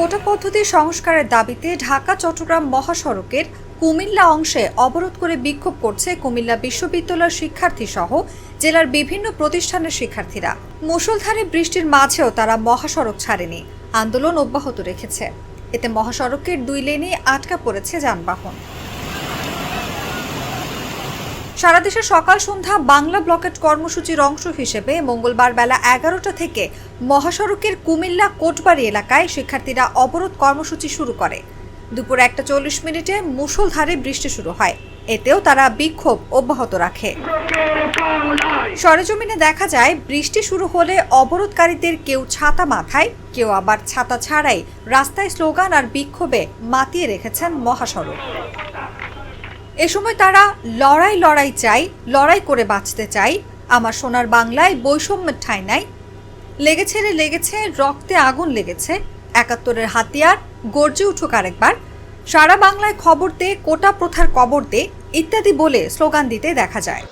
কোটা পদ্ধতি সংস্কারের দাবিতে ঢাকা, চট্টগ্রাম মহাসড়কের কুমিল্লা অংশে অবরোধ করে বিক্ষোভ করছে কুমিল্লা বিশ্ববিদ্যালয়ের শিক্ষার্থী সহ জেলার বিভিন্ন প্রতিষ্ঠানের শিক্ষার্থীরা। মুসলধারে বৃষ্টির মাঝেও তারা মহাসড়ক ছাড়েনি, আন্দোলন অব্যাহত রেখেছে। এতে মহাসড়কের দুই লেনে আটকা পড়েছে যানবাহন। সারা দেশে সকাল সন্ধ্যা বাংলা ব্লকেট কর্মসূচির অংশ হিসেবে মঙ্গলবার বেলা এগারোটা থেকে মহাসড়কের কুমিল্লা কোটবাড়ি এলাকায় শিক্ষার্থীরা অবরোধ কর্মসূচি শুরু করে। দুপুর একটা চল্লিশ মিনিটে মুষলধারে বৃষ্টি শুরু হয়। এতেও তারা বিক্ষোভ অব্যাহত রাখে। সরেজমিনে দেখা যায়, বৃষ্টি শুরু হলে অবরোধকারীদের কেউ ছাতা মাথায়, কেউ আবার ছাতা ছাড়াই রাস্তায় স্লোগান আর বিক্ষোভে মাতিয়ে রেখেছেন মহাসড়ক। এ সময় তারা লড়াই লড়াই চাই, লড়াই করে বাঁচতে চাই। আমার সোনার বাংলায় বৈষম্যের ঠাঁই নাই। লেগেছে রে লেগেছে, রক্তে আগুন লেগেছে। একাত্তরের হাতিয়ার গর্জে উঠুক আরেকবার। সারা বাংলায় খবর দে, কোটা প্রথার কবর দে, ইত্যাদি বলে স্লোগান দিতে দেখা যায়।